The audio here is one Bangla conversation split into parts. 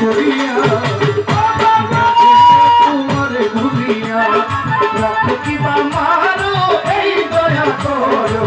করিয়া। তোমার ঘুরিয়া রাখ কি মারো এই দয়া করো।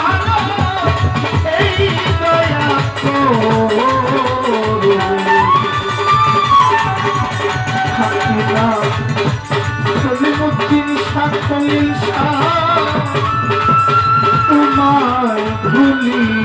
থাকো তোমায় ভুলি